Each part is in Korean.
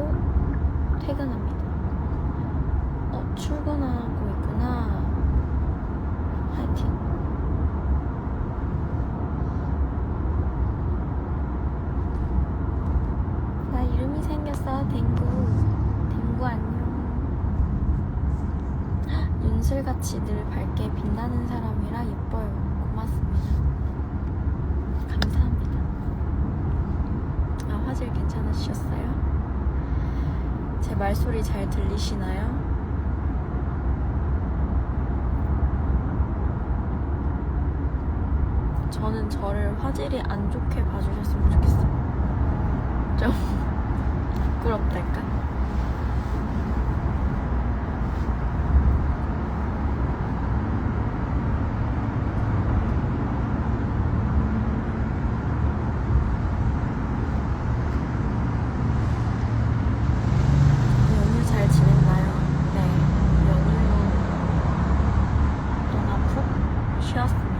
끝나고 퇴근합니다. 어, 출근하고 있구나. 화이팅. 나 이름이 생겼어. 댕구. 댕구 안녕. 헉, 윤슬같이 늘 밝게 빛나는 사람이라 예뻐요. 고맙습니다. 감사합니다. 아, 화질 괜찮으셨어요? 제 말소리 잘 들리시나요? 저는 저를 화질이 안 좋게 봐주셨으면 좋겠어요. 좀 부끄럽달까? 연휴 잘 지냈나요? 네, 연휴 동안 푹 쉬었습니다.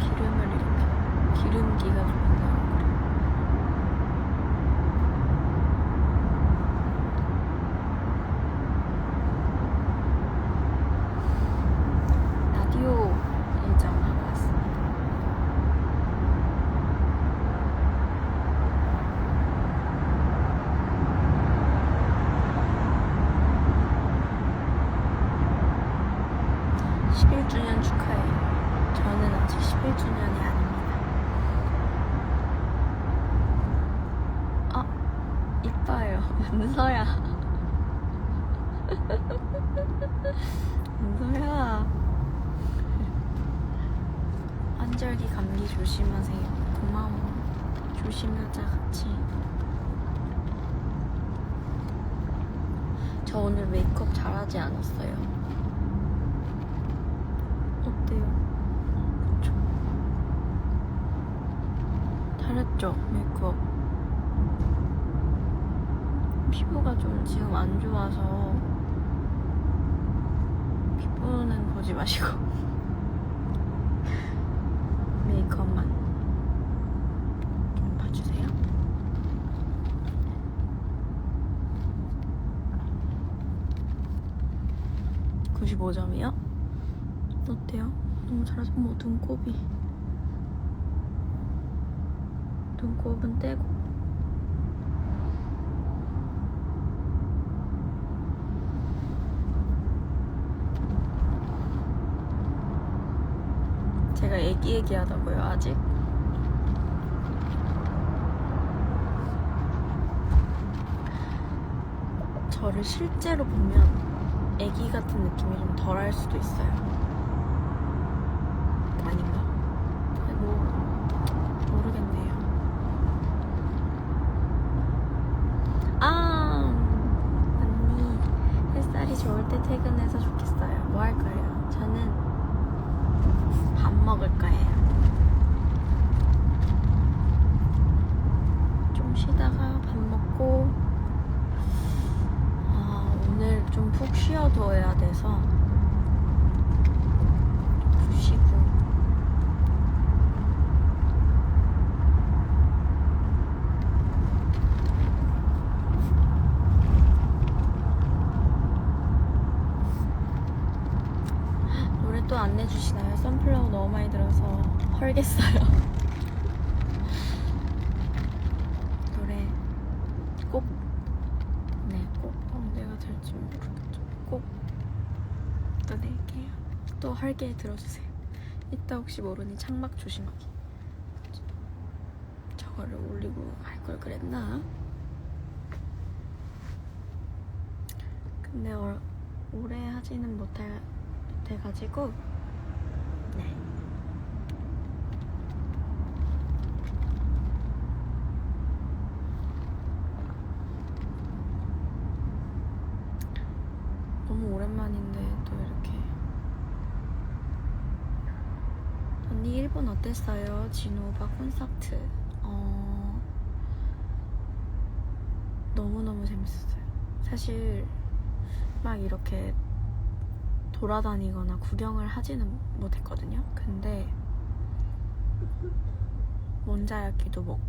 기름을 이렇게 기름기가 좀 있나요? 라디오 일정 하고 왔습니다. 십 11주년 축하해요. 저는 아직 11주년이 아닙니다. 아, 이뻐요. 은서야. 은서야. 환절기 감기 조심하세요. 고마워. 조심하자, 같이. 저 오늘 메이크업 잘하지 않았어요. 어때요? 그쵸? 잘했죠? 메이크업. 피부가 좀 지금 안 좋아서 피부는 보지 마시고 메이크업만 좀 봐주세요. (95점이요) 어때요? 너무 잘하죠? 어머 눈곱이 눈곱은 떼고 제가 애기 애기하다고요 아직? 저를 실제로 보면 애기 같은 느낌이 좀 덜할 수도 있어요. 아닌가? 뭐 모르겠네요. 아 언니 햇살이 좋을 때 퇴근해서 좋겠어요. 뭐할 거예요? 저는 밥 먹을 거예요. 좀 쉬다가 밥 먹고 아 오늘 좀 푹 쉬어둬야 돼서 푹 쉬고 내주시나요? 선플라워 너무 많이 들어서 헐겠어요. 노래 꼭, 네, 꼭 언제가 될지 모르겠죠. 꼭또 낼게요. 또 헐게 들어주세요. 이따 혹시 모르니 창막 조심하기. 저거를 올리고 할 걸 그랬나? 근데 어, 오래 하지는 못할 돼가지고 네. 너무 오랜만인데 또 이렇게 언니 일본 어땠어요? 진우 오빠 콘서트. 어 너무너무 재밌었어요. 사실 막 이렇게 돌아다니거나 구경을 하지는 못했거든요. 근데 원자야끼도 먹고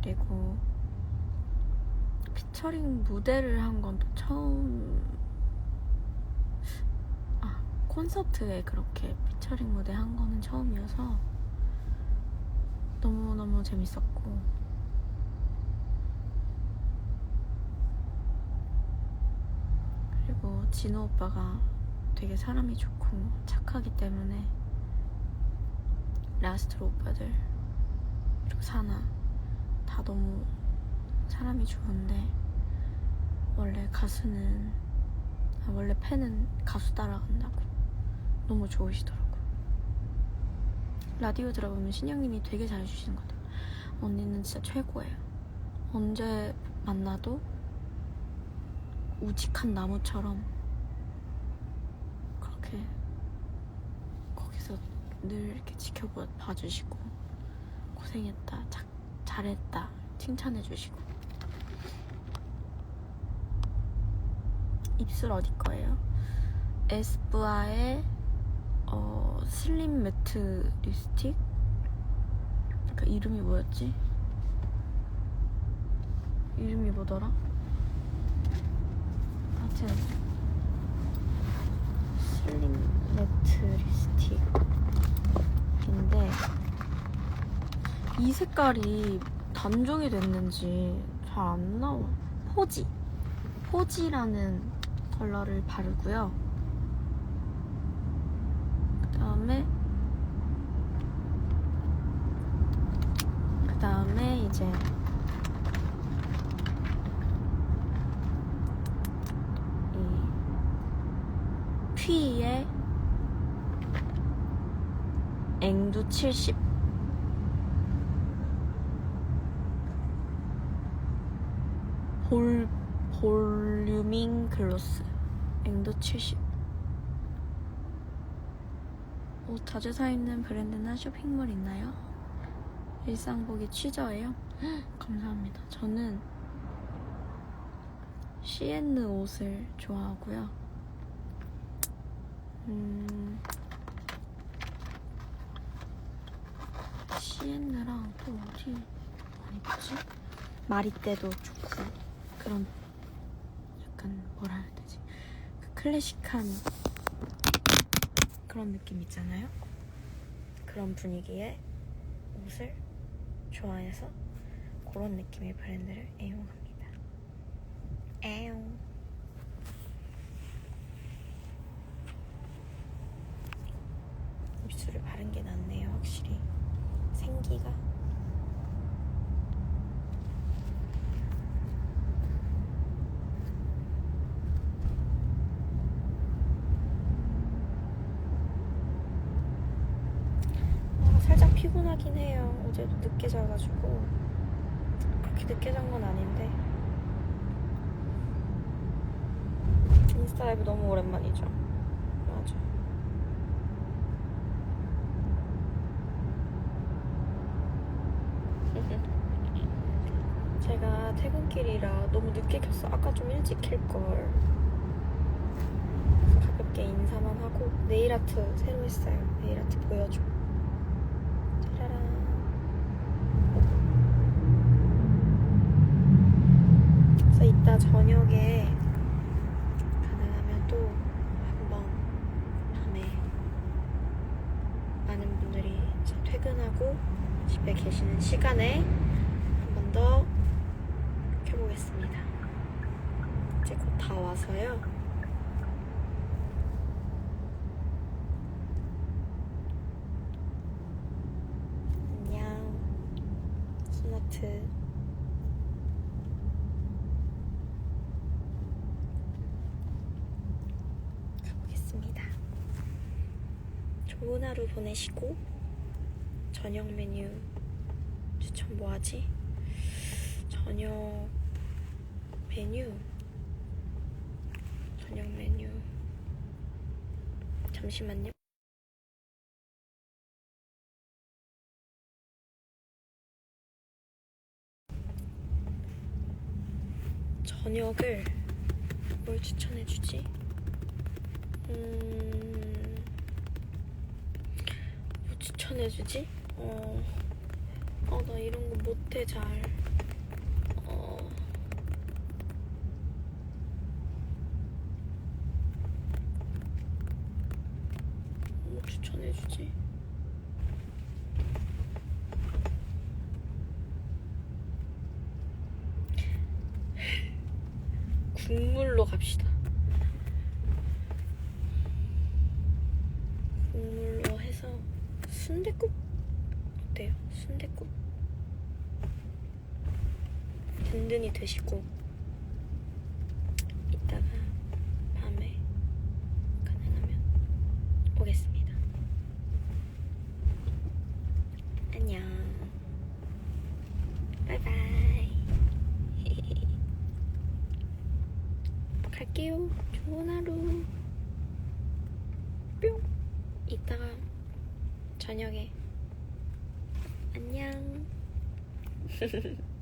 그리고 피처링 무대를 한 건 또 처음 아 콘서트에 그렇게 피처링 무대 한 거는 처음이어서 너무너무 재밌었고 그리고 진호 오빠가 되게 사람이 좋고 착하기 때문에 라스트로 오빠들 그리고 사나 다 너무 사람이 좋은데 원래 가수는 아, 원래 팬은 가수 따라간다고 너무 좋으시더라고요. 라디오 들어보면 신영님이 되게 잘해주시는 것 같아요. 언니는 진짜 최고예요. 언제 만나도 우직한 나무처럼 그렇게 거기서 늘 이렇게 지켜봐 봐주시고 고생했다, 자- 잘했다 칭찬해 주시고 입술 어디 거예요? 에스쁘아의 어, 슬림 매트 립스틱 그 이름이 뭐였지? 이름이 뭐더라? 하여튼 슬림 매트 립스틱 인데 이 색깔이 단종이 됐는지 잘 안 나와. 포지. 포지라는 컬러를 바르고요. 그 다음에 그 다음에 이제 이 퀴의 앵두 70 볼, 볼류밍 글로스 앵두 70 옷 자주 사 입는 브랜드나 쇼핑몰 있나요? 일상복이 취저예요? 감사합니다. 저는 시엔느 옷을 좋아하고요. 음, 시엔느랑 또 어디 많이 봤지? 마리떼도 좋고 그런 약간 뭐라 해야 되지? 그 클래식한 그런 느낌 있잖아요. 그런 분위기의 옷을 좋아해서 그런 느낌의 브랜드를 애용합니다. 애용. 입술을 바른 게 낫네요, 확실히. 생기가. 아, 살짝 피곤하긴 해요. 어제도 늦게 자가지고. 그렇게 늦게 잔 건 아닌데. 인스타 라이브 너무 오랜만이죠. 맞아. 제가 퇴근길이라 너무 늦게 켰어. 아까 좀 일찍. 그래서 가볍게 인사만 하고 네일 아트 새로 했어요. 네일 아트 보여줘. 짜라란. 그래서 이따 저녁에 가능하면 또 한번 밤에 많은 분들이 퇴근하고 집에 계시는 시간에 한 번 더 켜보겠습니다. 이제 곧 다 와서요. 좋은 하루 보내시고 저녁 메뉴 추천 뭐 하지? 저녁 메뉴 저녁 메뉴 잠시만요. 저녁을 뭘 추천해주지? 음... 추천해주지? 어, 어, 나 이런 거 못해, 잘. 어, 뭐 추천해주지? 국물로 갑시다. 국물로 해서 순댓국 어때요? 순댓국 든든히 드시고 이따가 밤에 가능하면 오겠습니다. 안녕. 바이바이. 갈게요. 좋은 하루. 뿅. 이따가 저녁에 안녕.